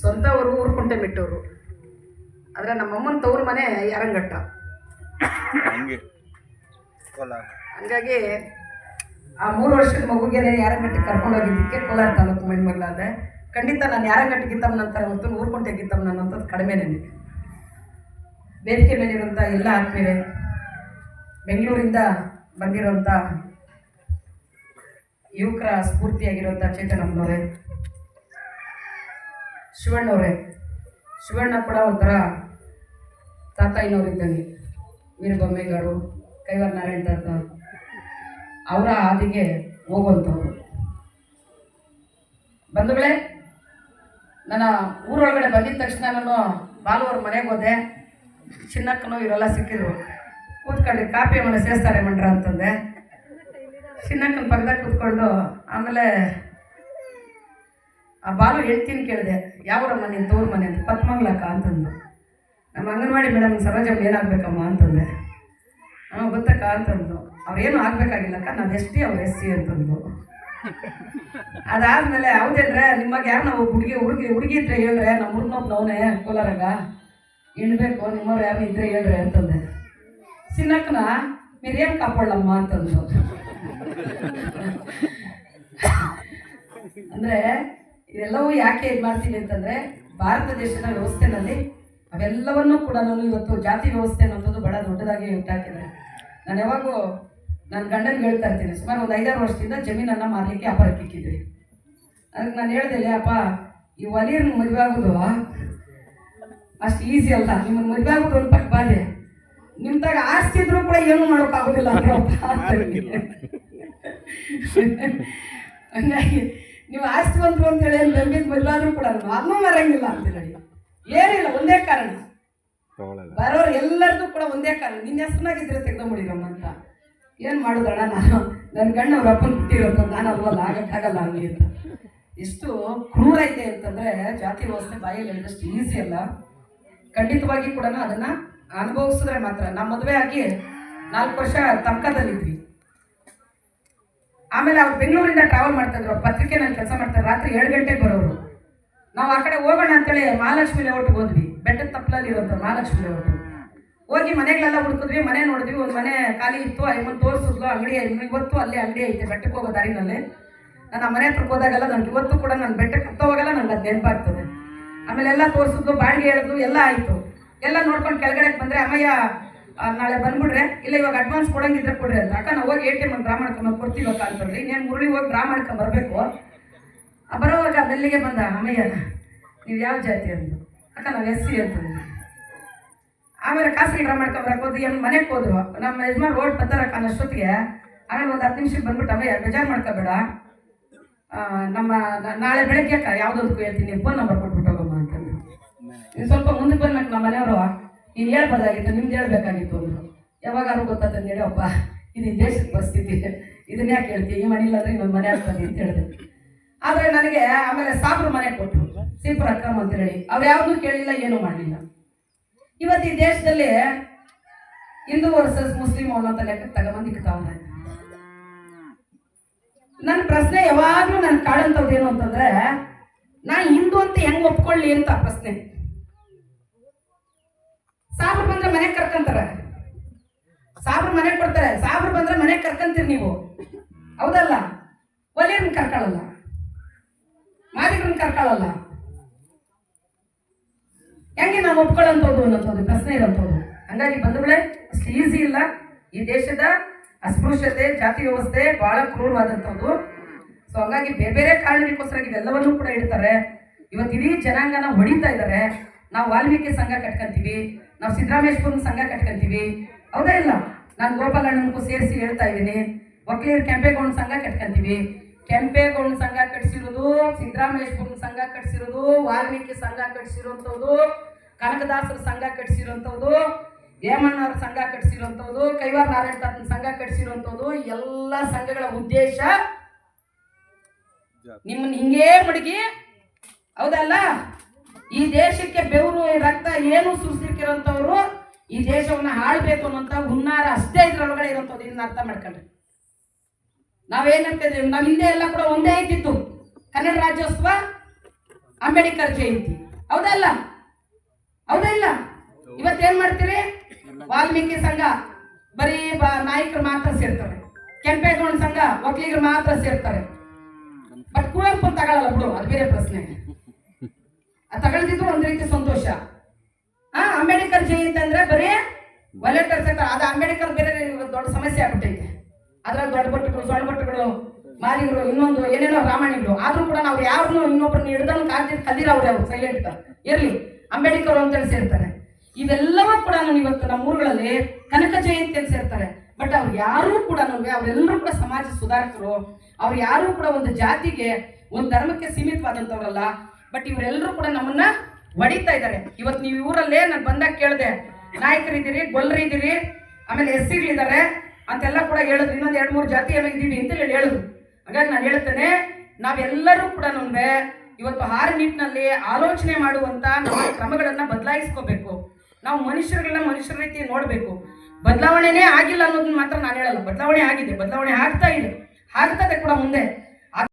ಸ್ವಂತ ಊರು ಕುಂಟೆ ಬಿಟ್ಟವರು. ಆದರೆ ನಮ್ಮಮ್ಮನ ತವ್ರ ಮನೆ ಯಾರಂಗಟ್ಟ. ಹಂಗಾಗಿ ಆ ಮೂರು ವರ್ಷದ ಮಗುಗೆ ಯಾರಂಗಟ್ಟಿಗೆ ಕರ್ಕೊಂಡೋಗಿದ್ದಕ್ಕೆ ಕೋಲಾರ ತಾಲೂಕು ಮೆಣ್ಮಗಳಾದೆ ಖಂಡಿತ ನಾನು ಯಾರಂಗಟ್ಟಿ ಗಿತ್ತಮ್ಮನ ಊರು ಹೊರತು ಊರುಕುಂಟೆ ಗಿತ್ತಮ್ಮನ ಅಂತ ಕಡಿಮೆ ನನಗೆ. ವೇದಿಕೆ ಮೇಲಿರುವಂಥ ಎಲ್ಲ ಆತ್ಮೀಯರೇ ಬೆಂಗಳೂರಿಂದ ಬಂದಿರೋಂಥ ಯುವಕರ ಸ್ಫೂರ್ತಿಯಾಗಿರುವಂಥ ಚೇತನಮ್ಮನವರೇ ಶಿವಣ್ಣವರೇ, ಶಿವಣ್ಣ ಕೂಡ ಒಂಥರ ತಾತಾಯಿನವರಿದ್ದಂಗೆ ವೀರಬೊಮ್ಮೇಗೌಡರು ಕೈವಾರ ನಾರಾಯಣ ತಾತ ಅವರ ಹಾದಿಗೆ ಹೋಗುವಂಥವ್ರು. ಬಂಧುಗಳೇ, ನನ್ನ ಊರೊಳಗಡೆ ಬಂದಿದ್ದ ತಕ್ಷಣ ನಾನು ಬಾಲುವರ ಮನೆಗೆ ಹೋದೆ. ಚಿನ್ನಕ್ಕನೂ ಇವರೆಲ್ಲ ಸಿಕ್ಕಿದ್ರು. ಕೂತ್ಕೊಂಡು ಕಾಪಿ ಮನೆ ಸೇರಿಸ್ತಾರೆ ಮಂಡ್ರ ಅಂತಂದೆ. ಚಿನ್ನಕ್ಕನ ಪಕ್ಕದಾಗ ಕೂತ್ಕೊಂಡು ಆಮೇಲೆ ಆ ಬಾಲು ಹೇಳ್ತೀನಿ ಕೇಳಿದೆ ಯಾವ್ರ ಮನೆ ತೋರ್ ಮನೆ ಅಂತ, ಪದ್ಮಂಗ್ಲಕ್ಕ? ಅಂತಂದು ನಮ್ಮ ಅಂಗನವಾಡಿ ಮೇಡಮ್ ಸರೋಜಮ್ಮ ಏನಾಗಬೇಕಮ್ಮ ಅಂತಂದೆ. ಹಾಂ, ಗೊತ್ತಕ್ಕ ಅಂತಂದು ಅವ್ರೇನು ಆಗಬೇಕಾಗಿಲ್ಲಕ್ಕ, ನಾನು ಎಷ್ಟೇ ಅವ್ರು ಎಸ್ ಸಿ ಅಂತಂದು ಅದಾದ್ಮೇಲೆ ಹೌದೇನ್ರೆ ನಿಮಗೆ ಯಾರು ನಾವು ಹುಡುಗಿ ಹುಡುಗಿ ಹುಡುಗಿ ಇದ್ರೆ ಹೇಳ್ರೆ, ನಮ್ಮ ಹುಡುಗನೊಬ್ಬ ಅವನೇ, ಕೋಲಾರಾಗ ಇಳ್ಬೇಕು ನಿಮ್ಮವ್ರು ಯಾರು ಇದ್ರೆ ಹೇಳ್ರೆ, ಅಂತಂದೆ. ಸಿನ್ನಕ್ಕನ ಮಿರಿಯಂ ಕಾಪಾಡಲಮ್ಮ? ಅಂತಂದು ಅಂದರೆ ಇದೆಲ್ಲವೂ ಯಾಕೆ ಇದು ಮಾಡ್ತೀನಿ ಅಂತಂದರೆ ಭಾರತ ದೇಶದ ವ್ಯವಸ್ಥೆನಲ್ಲಿ ಅವೆಲ್ಲವನ್ನೂ ಕೂಡ ನಾನು ಇವತ್ತು ಜಾತಿ ವ್ಯವಸ್ಥೆ ಅನ್ನೋದು ಬಹಳ ದೊಡ್ಡದಾಗಿ ಹುಟ್ಟಾಕಿದ್ದಾರೆ ನಾನು ಯಾವಾಗೂ ನನ್ನ ಗಂಡನಿಗೆ ಹೇಳ್ತಾ ಇರ್ತೀನಿ ಸುಮಾರು ಒಂದು ಐದಾರು ವರ್ಷದಿಂದ ಜಮೀನನ್ನು ಮಾರಲಿಕ್ಕೆ ವ್ಯಾಪಾರಕ್ಕೆ ಇಕ್ಕಿದ್ವಿ ಅದಕ್ಕೆ ನಾನು ಹೇಳಿದೆ ಅಪ್ಪ ಈ ಒಲಿಯರ್ನ ಮದುವೆ ಆಗೋದು ಅಷ್ಟು ಈಸಿ ಅಲ್ಲ ನಿಮ್ಮ ಮದುವೆ ಆಗೋದು ಒಂದು ಪಕ್ಕ ಬಾಧೆ. ನಿಮ್ದಾಗ ಆಸ್ತಿ ಇದ್ರೂ ಕೂಡ ಏನು ಮಾಡೋಕ್ಕಾಗೋದಿಲ್ಲ ಹಂಗಾಗಿ ನೀವು ಆಸ್ತಿವಂತರು ಅಂತೇಳಿ ಏನು ನಂಬಿದ ಮದುವೆ ಆದ್ರೂ ಕೂಡ ಅದನ್ನೂ ಮರಂಗಿಲ್ಲ ಅಂತ ಹೇಳಿ ಏನಿಲ್ಲ ಒಂದೇ ಕಾರಣ. ಬರೋರು ಎಲ್ಲರದು ಕೂಡ ಒಂದೇ ಕಾರಣ. ನಿನ್ನ ಹೆಸರಿನಾಗಿದ್ರೆ ತೆಗೆದುಬಿಡಿರಮ್ಮ ಅಂತ. ಏನು ಮಾಡೋದಣ್ಣ ನಾನು? ನನ್ನ ಗಂಡ ಅವ್ರ ಅಪ್ಪನ ಬಿಟ್ಟಿರೋದು ನಾನು ಅಲ್ವಲ್ಲ ಆಗಕ್ಕಾಗಲ್ಲ ಹಂಗೆ ಅಂತ. ಎಷ್ಟು ಕ್ರೂರ ಇದೆ ಅಂತಂದ್ರೆ ಜಾತಿ ವ್ಯವಸ್ಥೆ ಬಾಯಲ್ಲಿ ಹೇಳಿದಷ್ಟು ಈಸಿ ಅಲ್ಲ. ಖಂಡಿತವಾಗಿ ಕೂಡ ಅದನ್ನ ಅನುಭವಿಸಿದ್ರೆ ಮಾತ್ರ. ನಮ್ಮ ಮದುವೆ ಆಗಿ ನಾಲ್ಕು ವರ್ಷ ತಮ್ಕದಲ್ಲಿದ್ವಿ. ಆಮೇಲೆ ಅವ್ರು ಬೆಂಗಳೂರಿಂದ ಟ್ರಾವೆಲ್ ಮಾಡ್ತಾ ಇದ್ರು ಪತ್ರಿಕೆ ಪತ್ರಿಕೆನಲ್ಲಿ ಕೆಲಸ ಮಾಡ್ತಾರೆ, ರಾತ್ರಿ ಏಳು ಗಂಟೆಗೆ ಬರೋರು. ನಾವು ಆ ಕಡೆ ಹೋಗೋಣ ಅಂತೇಳಿ ಮಹಾಲಕ್ಷ್ಮಿ ಲೇಔಟ್ಗೆ ಹೋದ್ವಿ, ಬೆಟ್ಟದ ತಪ್ಪಲಲ್ಲಿ ಇರೋದು ಮಹಾಲಕ್ಷ್ಮಿ ಲೇಔಟ್ ಹೋಗಿ ಮನೆಗಳೆಲ್ಲ ಹುಡುಕಿದ್ವಿ, ಮನೆ ನೋಡಿದ್ವಿ, ಒಂದು ಮನೆ ಖಾಲಿ ಇತ್ತು ಐಮನ್ ತೋರಿಸಿದ್ಲು, ಅಂಗಡಿ ಇವತ್ತು ಅಲ್ಲೇ ಅಂಗಡಿ ಐತೆ, ಬೆಟ್ಟಕ್ಕೆ ಹೋಗೋ ದಾರಿನಲ್ಲಿ. ನಾನು ಆ ಮನೆ ಹತ್ರಕ್ಕೆ ಹೋದಾಗೆಲ್ಲ ನನಗೆ ಇವತ್ತು ಕೂಡ ನಾನು ಬೆಟ್ಟಕ್ಕೆ ಹತ್ತೋವಾಗೆಲ್ಲ ನನಗೆ ಅದು ನೆನಪಾಗ್ತದೆ. ಆಮೇಲೆ ಎಲ್ಲ ತೋರಿಸಿದ್ಲು, ಬಾಡಿಗೆ ಹೇಳಿದ್ಲು, ಎಲ್ಲ ಆಯಿತು. ಎಲ್ಲ ನೋಡ್ಕೊಂಡು ಕೆಳಗಡೆ ಬಂದರೆ, ಅಮ್ಮಯ್ಯ ನಾಳೆ ಬಂದ್ಬಿಡ್ರೆ ಇಲ್ಲ, ಇವಾಗ ಅಡ್ವಾನ್ಸ್ ಕೊಡಂಗಿದ್ರೆ ಕೊಡ್ರಿ ಅಂತ. ಅಕ್ಕ, ನಾವು ಹೋಗಿ ಎ ಟಿ ಎಂ ಡ್ರಾ ಮಾಡ್ಕೊಂಡು ಕೊಡ್ತೀವಕ್ಕ ಅಂತಂದ್ರೆ ನೀನು ಮುರುಳಿ ಹೋಗಿ ಡ್ರಾ ಮಾಡ್ಕೊಂಡು ಬರಬೇಕು. ಬರೋವಾಗ ಬೆಲ್ಲಿಗೆ ಬಂದ, ಅಮ್ಮಯ್ಯ, ನೀವು ಯಾವ ಜಾತಿ? ಅಂತ ಅಕ್ಕ, ನಾವು ಎಸ್ ಸಿ ಅಂತಂದ್ರೆ ಆಮೇಲೆ ಖಾಸಗಿ ಡ್ರಾ ಮಾಡ್ಕೊಂಬರಕ್ಕೆ ಹೋದ್ವಿ. ಏನು ಮನೆಗೆ ಹೋದ್ರು. ನಮ್ಮ ಯಜಮಾನ್ ರೋಡ್ ಬರ್ತಾರಕ್ಕ ಅನ್ನೋಷ್ಟೊತ್ತಿಗೆ ಆಮೇಲೆ ಒಂದು ಹತ್ತು ನಿಮಿಷಕ್ಕೆ ಬಂದ್ಬಿಟ್ಟು, ಅಮ್ಮಯ್ಯ, ಬೇಜಾರು ಮಾಡ್ಕೋಬೇಡ. ನಮ್ಮ, ನಾಳೆ ಬೆಳಗ್ಗೆ ಅಕ್ಕ ಯಾವುದೊಂದಕ್ಕೂ ಹೇಳ್ತೀನಿ ಫೋನ್ ನಂಬರ್ ಕೊಟ್ಬಿಟ್ಟು ಹೋಗಮ್ಮ ಇನ್ನು ಸ್ವಲ್ಪ ಮುಂದೆ ಮನೆಯವರು ನೀನು ಹೇಳ್ಬೋದಾಗಿತ್ತು ನಿಮ್ದು ಹೇಳ್ಬೇಕಾಗಿತ್ತು ಅಂದರು. ಯಾವಾಗಾರು ಗೊತ್ತಾತಂದು ಅಪ್ಪ, ಇದು ದೇಶದ ಪರಿಸ್ಥಿತಿ. ಇದನ್ನ ಯಾಕೆ ಹೇಳ್ತೀವಿ ಈ ಮನೆ ಇಲ್ಲಾಂದ್ರೆ ಇನ್ನೊಂದು ಮನೆ ಆಗ್ತದೆ ಅಂತ ಹೇಳಿದೆ. ಆದರೆ ನನಗೆ ಆಮೇಲೆ ಸಾಬ್ರು ಮನೆ ಕೊಟ್ಟರು ಸಿಂಪರ್ ಅಕ್ರಮ ಅಂತ ಹೇಳಿ. ಅವ್ರು ಯಾವುದೂ ಕೇಳಿಲ್ಲ, ಏನೂ ಮಾಡಲಿಲ್ಲ. ಇವತ್ತು ಈ ದೇಶದಲ್ಲಿ ಹಿಂದೂ ವರ್ಸಸ್ ಮುಸ್ಲಿಂ ಅನ್ನೋಂಥ ಲೆಕ್ಕಕ್ಕೆ ತಗೊಂಬಂದು ಇಕ್ತಾವ್ರೆ. ನನ್ನ ಪ್ರಶ್ನೆ ಯಾವಾಗಲೂ ನನ್ನ ಕಾಡಂಥದ್ದು ಏನು ಅಂತಂದ್ರೆ ನಾ ಹಿಂದೂ ಅಂತ ಹೆಂಗ್ ಒಪ್ಕೊಳ್ಳಿ ಅಂತ ಪ್ರಶ್ನೆ. ಬಂದ್ರೆ ಮನೆಗೆ ಕರ್ಕಂತಾರ. ಸಾಬ್ರು ಮನೆಗೆ ಕೊಡ್ತಾರೆ. ಸಾಬ್ರು ಬಂದ್ರೆ ಮನೆಗೆ ಕರ್ಕಂತೀರಿ ನೀವು. ಹೌದಲ್ಲ? ಒಲಿಯರ್ನ ಕರ್ಕೊಳ್ಳಲ್ಲ. ಮಾದಿಗರನ್ನ ಕರ್ಕೊಳ್ಳಲ್ಲ. ಹೆಂಗೆ ನಾವು ಒಪ್ಕೊಳ್ಳೋಂಥದ್ದು ಅನ್ನೋದು ಪ್ರಶ್ನೆ ಇರೋಂಥದ್ದು ಹಂಗಾಗಿ ಬಂಧುಗಳೇ, ಅಷ್ಟು ಈಸಿ ಇಲ್ಲ. ಈ ದೇಶದ ಅಸ್ಪೃಶ್ಯತೆ, ಜಾತಿ ವ್ಯವಸ್ಥೆ ಬಹಳ ಕ್ರೂರವಾದಂಥದ್ದು. ಸೊ ಹಂಗಾಗಿ ಬೇರೆ ಬೇರೆ ಕಾರಣಕ್ಕೋಸ್ಕರ ಇವೆಲ್ಲವನ್ನೂ ಕೂಡ ಇಡ್ತಾರೆ. ಇವತ್ತು ಇಡೀ ಜನಾಂಗನ ಹೊಡಿತಾ ಇದ್ದಾರೆ. ನಾವು ವಾಲ್ಮೀಕಿ ಸಂಘ ಕಟ್ಕೊಂತೀವಿ. ನಾವು ಸಿದ್ದರಾಮೇಶ್ವರನ ಸಂಘ ಕಟ್ಕೊಂತೀವಿ. ಹೌದಾ ಇಲ್ಲ? ನಾನು ಗೋಪಾಲಣ್ಣನಿಗೂ ಸೇರಿಸಿ ಹೇಳ್ತಾ ಇದ್ದೀನಿ. ವಕೀಲರು ಕೆಂಪೇಗೌಡನ ಸಂಘ ಕಟ್ಕೊಂತೀವಿ. ಕೆಂಪೇಗೌಡನ ಸಂಘ ಕಟ್ಸಿರೋದು, ಸಿದ್ದರಾಮೇಶ್ವರನ ಸಂಘ ಕಟ್ಸಿರೋದು, ವಾಲ್ಮೀಕಿ ಸಂಘ ಕಟ್ಸಿರೋಂಥದ್ದು ಕನಕದಾಸರ ಸಂಘ ಕಟ್ಸಿರೋಂಥದ್ದು ಹೇಮಣ್ಣವ್ರ ಸಂಘ ಕಟ್ಸಿರೋಂಥದ್ದು ಕೈವಾರ ನಾರಾಯಣ ತಾತನ ಸಂಘ ಕಟ್ಸಿರೋಂಥದ್ದು ಎಲ್ಲ ಸಂಘಗಳ ಉದ್ದೇಶ ನಿಮ್ಮನ್ನ ಹಿಂಗೇ ಮಡಗಿ. ಹೌದಲ್ಲ ಈ ದೇಶಕ್ಕೆ ಬೆವರು ರಕ್ತ ಏನು ಸುರಿಸಿರ್ಕಿರೋಂಥವ್ರು ಈ ದೇಶವನ್ನ ಆಳ್ಬೇಕು ಅನ್ನೋಂಥ ಹುನ್ನಾರ ಅಷ್ಟೇ ಇದ್ರೊಳಗಡೆ ಇರೋಂಥದ್ದು ಇದನ್ನ ಅರ್ಥ ಮಾಡ್ಕೊಂಡ್ರಿ. ನಾವೇನಂತಿದ್ದೀವಿ ನಮ್ಮ ಹಿಂದೆ ಎಲ್ಲ ಕೂಡ ಒಂದೇ ಇದ್ದಿತ್ತು ಕನ್ನಡ ರಾಜ್ಯೋತ್ಸವ, ಅಂಬೇಡ್ಕರ್ ಜಯಂತಿ. ಹೌದಲ್ಲ? ಹೌದಲ್ಲ? ಹೌದಾ ಇಲ್ಲ ಇವತ್ತೇನ್ ಮಾಡ್ತೀರಿ? ವಾಲ್ಮೀಕಿ ಸಂಘ ಬರೀ ನಾಯಕರು ಮಾತ್ರ ಸೇರ್ತಾರೆ. ಕೆಂಪೇಗೌಡ ಸಂಘ ಒಕ್ಕಲಿಗರು ಮಾತ್ರ ಸೇರ್ತಾರೆ. ಬಟ್ ಕುವೆಂಪು ತಗೊಳ್ಳಲ್ಲ ಬಿಡು, ಅದು ಬೇರೆ ಪ್ರಶ್ನೆ ಅದು ತಗೊಳ್ದಿದ್ದು ಒಂದ್ ರೀತಿ ಸಂತೋಷ. ಆ, ಅಂಬೇಡ್ಕರ್ ಜಯಂತಿ ಅಂದ್ರೆ ಬರೀ ವಾಲಂಟಿಯರ್ಸ್ ಇರ್ತಾರೆ ಅದು ಅಂಬೇಡ್ಕರ್ ಬೇರೆ ದೊಡ್ಡ ಸಮಸ್ಯೆ ಆಗ್ಬಿಟ್ಟೈತೆ. ಅದ್ರಲ್ಲಿ ದೊಡ್ಡ ಬಟ್ಟುಗಳು ಸಣ್ಣ ಬಟ್ಟುಗಳು ಮಾರಿಗಳು ಇನ್ನೊಂದು ಏನೇನೋ ರಾಮಾಯಣಗಳು, ಆದ್ರೂ ಕೂಡ ನಾವು ಯಾರನ್ನು ಇನ್ನೊಬ್ಬರನ್ನ ಹಿಡ್ದನ್ನು ಕಾದಿ ಕಲ್ದಿರವ್ರೆ ಅವ್ರು ಸೈಲೆಂಟ್ ಇರ್ಲಿ, ಅಂಬೇಡ್ಕರ್ ಅಂತೇಳಿ ಸೇರ್ತಾರೆ. ಇವೆಲ್ಲವೂ ಕೂಡ ಇವತ್ತು ನಮ್ಮ ಊರುಗಳಲ್ಲಿ ಕನಕ ಜಯಂತಿ ಅಂತ ಸೇರ್ತಾರೆ. ಬಟ್ ಅವ್ರು ಯಾರೂ ಕೂಡ ಅವರೆಲ್ಲರೂ ಕೂಡ ಸಮಾಜ ಸುಧಾರಕರು. ಅವ್ರು ಯಾರೂ ಕೂಡ ಒಂದು ಜಾತಿಗೆ, ಒಂದು ಧರ್ಮಕ್ಕೆ ಸೀಮಿತವಾದಂಥವ್ರಲ್ಲ ಬಟ್ ಇವರೆಲ್ಲರೂ ಕೂಡ ನಮ್ಮನ್ನ ಹೊಡಿತಾ ಇದ್ದಾರೆ. ಇವತ್ತು ನೀವು ಊರಲ್ಲೇ ನಾನು ಬಂದಾಗ ಕೇಳಿದೆ, ನಾಯಕರಿದ್ದೀರಿ, ಗೊಲ್ಲರಿದ್ದೀರಿ, ಆಮೇಲೆ ಎಸ್ ಸಿಗಳಿದ್ದಾರೆ ಅಂತೆಲ್ಲ ಕೂಡ ಹೇಳಿದ್ರು. ಇನ್ನೊಂದು ಎರಡು ಮೂರು ಜಾತಿ ಎಲ್ಲ ಇದ್ದೀವಿ ಅಂತ ಹೇಳಿ ಹೇಳಿದ್ರು. ಹಾಗಾಗಿ ನಾನು ಹೇಳ್ತೇನೆ, ನಾವೆಲ್ಲರೂ ಕೂಡ ನಮ್ಗೆ ಇವತ್ತು ಆರು ನಿಟ್ಟಿನಲ್ಲಿ ಆಲೋಚನೆ ಮಾಡುವಂತ ನಮ್ಮ ಕ್ರಮಗಳನ್ನು ಬದಲಾಯಿಸ್ಕೋಬೇಕು. ನಾವು ಮನುಷ್ಯರುಗಳನ್ನ ಮನುಷ್ಯರ ರೀತಿ ನೋಡಬೇಕು. ಬದಲಾವಣೆನೇ ಆಗಿಲ್ಲ ಅನ್ನೋದನ್ನ ಮಾತ್ರ ನಾನು ಹೇಳಲ್ಲ. ಬದಲಾವಣೆ ಆಗಿದೆ, ಬದಲಾವಣೆ ಆಗ್ತಾ ಇದೆ. ಆಗ್ತದೆ ಕೂಡ ಮುಂದೆ.